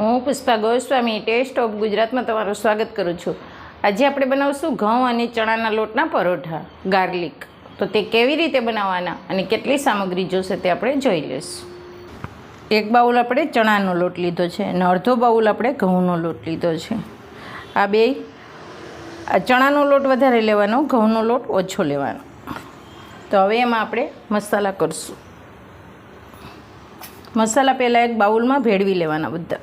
હું Pushpa Goswami test of ગુજરાતમાં તમારું સ્વાગત કરું છું. આજે આપણે બનાવશું ઘઉં અને ચણાના લોટના પરોઠા, ગાર્લિક. તો તે કેવી રીતે બનાવવાના અને કેટલી સામગ્રી જોશે તે આપણે જોઈ લઈશું. એક બાઉલ આપણે ચણાનો લોટ લીધો છે અને અડધો બાઉલ આપણે ઘઉંનો લોટ લીધો છે. આ બે, આ ચણાનો લોટ વધારે લેવાનો, ઘઉંનો લોટ ઓછો લેવાનો. તો હવે એમાં આપણે મસાલા કરશું. મસાલા પહેલાં એક બાઉલમાં ભેળવી લેવાના બધા.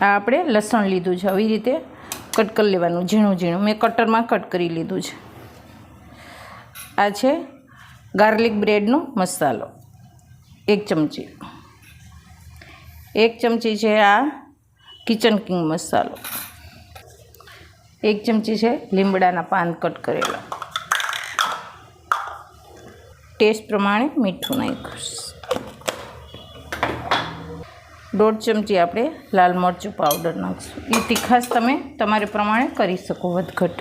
આ આપણે લસણ લીધું છે. આવી રીતે કટ કરી લેવાનું, ઝીણું ઝીણું. મેં કટરમાં કટ કરી લીધું છે. આ છે ગાર્લિક બ્રેડનો મસાલો. એક ચમચી. એક ચમચી છે આ કિચન કિંગ મસાલો. એક ચમચી છે લીમડાના પાન કટ કરેલા. ટેસ્ટ પ્રમાણે મીઠું નાખ્યું દોઢ ચમચી આપણે લાલ મરચું પાવડર નાખીશું. એ તીખાશ તમે તમારે પ્રમાણે કરી શકો વધઘટ.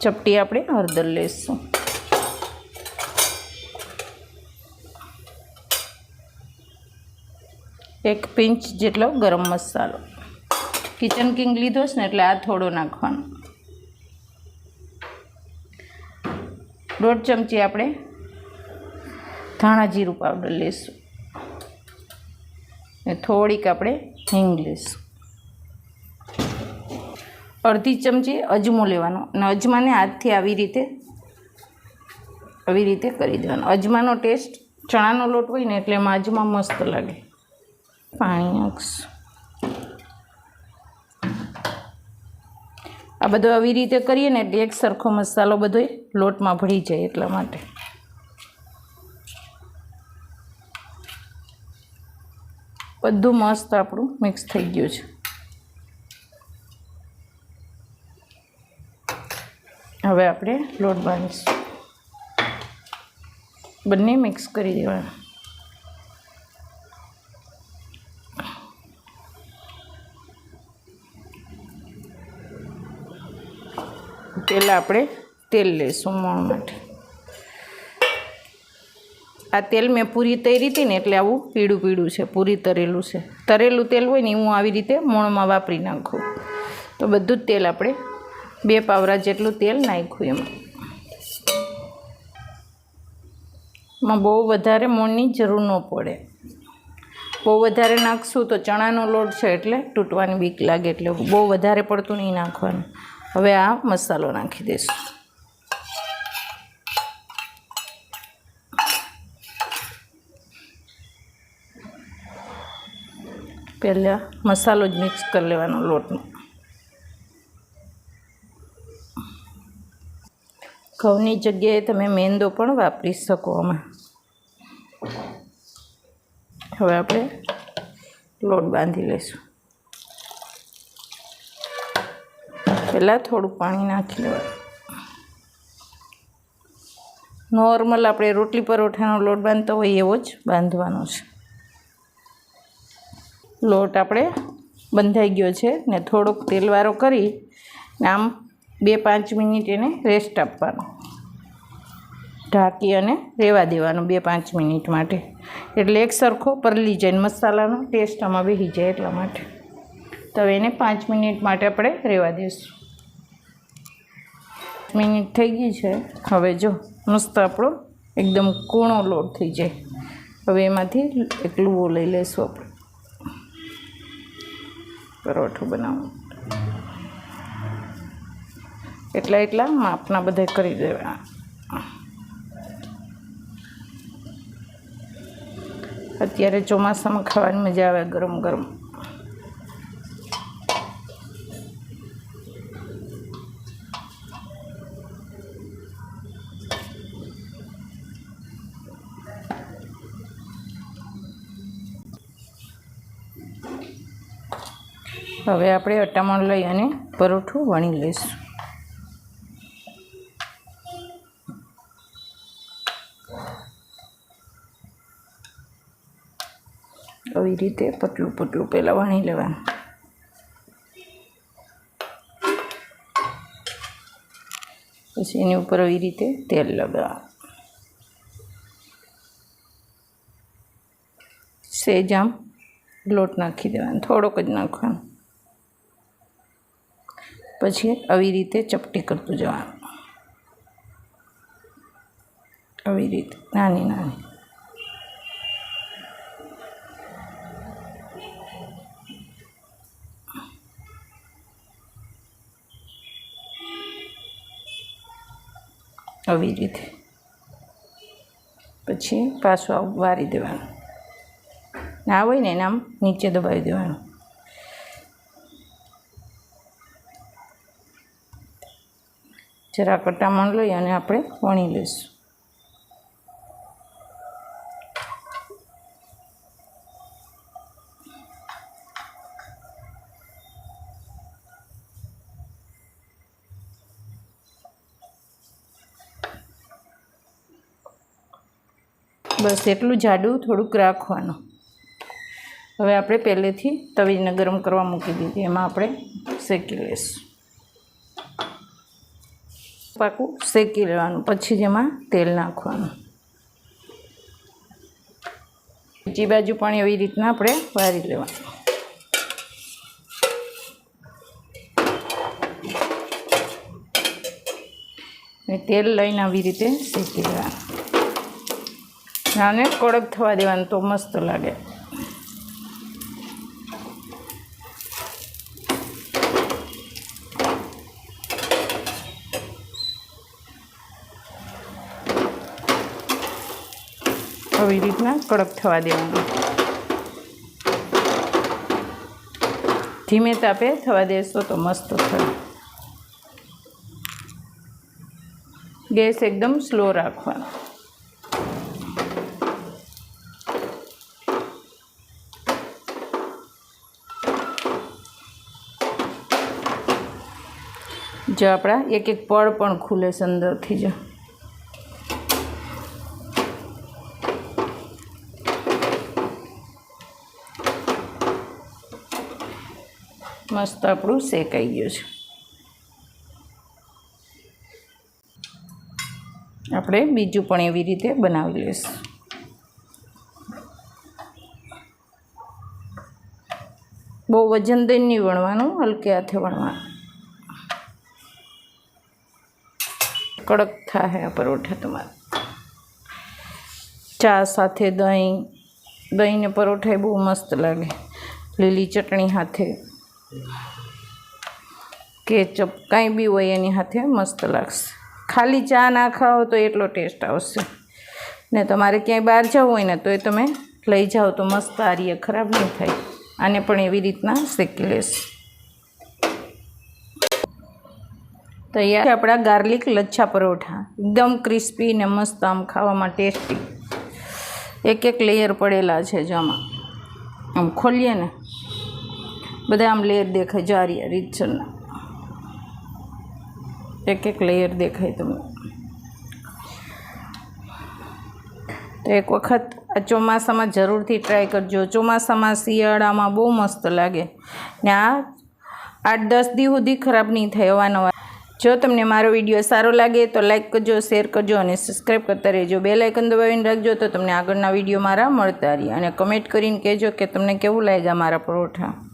ચપટી આપણે હળદર લેશું. એક પિંચ જેટલો ગરમ મસાલો. કિચન કિંગ લીધો છે ને એટલે આ થોડો નાખવાનો. દોઢ ચમચી આપણે ધાણા જીરું પાવડર ને થોડીક આપણે હિંગ લઈશું. અડધી ચમચી અજમો લેવાનો અને અજમાને હાથથી આવી રીતે આવી રીતે કરી દેવાનો. અજમાનો ટેસ્ટ ચણાનો લોટ હોય ને એટલે એમાં અજમા મસ્ત લાગે. પાણી નાખશું. આ બધો આવી રીતે કરીએ ને એટલે એક સરખો મસાલો બધો લોટમાં ભળી જાય એટલા માટે. બધું મસ્ત આપણું મિક્સ થઈ ગયું છે. હવે આપણે લોટ બાંધીશું. બંને મિક્સ કરી દેવાના. પહેલાં આપણે તેલ લઈશું મોણ માટે. આ તેલ મેં પૂરી તરી હતી ને એટલે આવું પીળું પીળું છે, પૂરી તરેલું છે. તરેલું તેલ હોય ને હું આવી રીતે મોણમાં વાપરી નાખું. તો બધું જ તેલ આપણે બે પાવરા જેટલું તેલ નાખ્યું એમાં. એમાં બહુ વધારે મોણની જરૂર ન પડે. બહુ વધારે નાખશું તો ચણાનો લોટ છે એટલે તૂટવાની બીક લાગે એટલે બહુ વધારે પડતું નહીં નાખવાનું. હવે આ મસાલો નાખી દઈશું. પહેલાં મસાલો જ મિક્સ કરી લેવાનો લોટનો. ઘઉંની જગ્યાએ તમે મેંદો પણ વાપરી શકો આમાં. હવે આપણે લોટ બાંધી લઈશું. પહેલાં થોડું પાણી નાખી લેવાનું. નોર્મલ આપણે રોટલી પરોઠાનો લોટ બાંધતો હોય એવો જ બાંધવાનો છે. લોટ આપણે બંધાઈ ગયો છે ને થોડોક તેલવાળો કરી આમ બે પાંચ મિનિટ એને રેસ્ટ આપવાનો. ઢાંકી અને રહેવા દેવાનું બે પાંચ મિનિટ માટે. એટલે એક સરખો પરલી જાય મસાલાનો ટેસ્ટ આમાં બેસી જાય એટલા માટે. તો એને પાંચ મિનિટ માટે આપણે રહેવા દઈશું મિનિટ થઈ ગઈ છે. હવે જો મસ્ત આપણો એકદમ કૂણો લોટ થઈ જાય. હવે એમાંથી એક લુવો લઈ લઈશું આપણે. પરોઠું બનાવવું એટલા એટલા માપના બધે કરી દેવા અત્યારે ચોમાસામાં ખાવાની મજા આવે ગરમ ગરમ. હવે આપણે અટામણ લઈ અને પરોઠું વણી લઈશું. આવી રીતે પતલું પતલું પહેલાં વણી લેવાનું. પછી એની ઉપર આવી રીતે તેલ લગાવવાનું. સેજ આમ લોટ નાખી દેવાનો, થોડોક જ નાખવાનો. પછી આવી રીતે ચપટી કરતું જવાનું. આવી રીતે, નાની નાની. આવી રીતે. પછી પાછું વારી દેવાનું. ના હોય ને એને આમ નીચે દબાવી દેવાનું. જરા કટામણ લઈ અને આપણે વણી લઈશું. બસ એટલું જાડું થોડુંક રાખવાનું. હવે આપણે પહેલેથી તવીને ગરમ કરવા મૂકી દીધી. એમાં આપણે શેકી લઈશું. પાકું શેકી લેવાનું, પછી જ એમાં તેલ નાખવાનું. બીજી બાજુ પણ એવી રીતના આપણે વારી લેવાનું. તેલ લઈને આવી રીતે શેકી લેવાનું. અને કડક થવા દેવાનું તો મસ્ત લાગે. આવી રીતના કડક થવા દેવાનું. ધીમે તાપે થવા દેશો તો મસ્ત થાય ગેસ એકદમ સ્લો રાખવાનો. જો આપણા એક એક પળ પણ ખુલે સંદરથી જ. મસ્ત આપણું શેકાઈ ગયું છે આપણે બીજું પણ એવી રીતે બનાવી લઈશું બહુ વજન દઈને નહીં વણવાનું હલકે હાથે વણવાનું કડક થાય આ પરોઠા તમારા ચા સાથે દહીં દહીંને પરોઠા એ બહુ મસ્ત લાગે લીલી ચટણી હાથે કેચઅપ કાંઈ બી હોય એની સાથે મસ્ત લાગશે. ખાલી ચા ના ખાઓ તો એટલો ટેસ્ટ આવશે. ને તમારે ક્યાંય બહાર જવું હોય ને તો એ તમે લઈ જાઓ તો મસ્ત આરીએ ખરાબ નહીં થાય. આને પણ એવી રીતના શેકી લેશે. તૈયાર આપણા ગાર્લિક લચ્છા પરોઠા. એકદમ ક્રિસ્પી ને મસ્ત આમ ખાવામાં ટેસ્ટી. એક એક લેયર પડેલા છે જમા આમ ખોલીએ ને બધા આમ લેયર દેખાય, જારી રીતસરના એક એક લેયર દેખાય તમને. તો એક વખત આ ચોમાસામાં જરૂરથી ટ્રાય કરજો. ચોમાસામાં શિયાળામાં બહુ મસ્ત લાગે. ને આ આઠ દસ દી સુધી ખરાબ નહીં થાય અવાનવાર જો તમને મારો વીડિયો સારો લાગે તો લાઇક કરજો શેર કરજો અને સબસ્ક્રાઈબ કરતા રહેજો. બે લાઇકન દબાવીને રાખજો તો તમને આગળના વીડિયો મારા મળતા રહે. અને કમેન્ટ કરીને કહેજો કે તમને કેવું લાગ્યા મારા પરોઠા.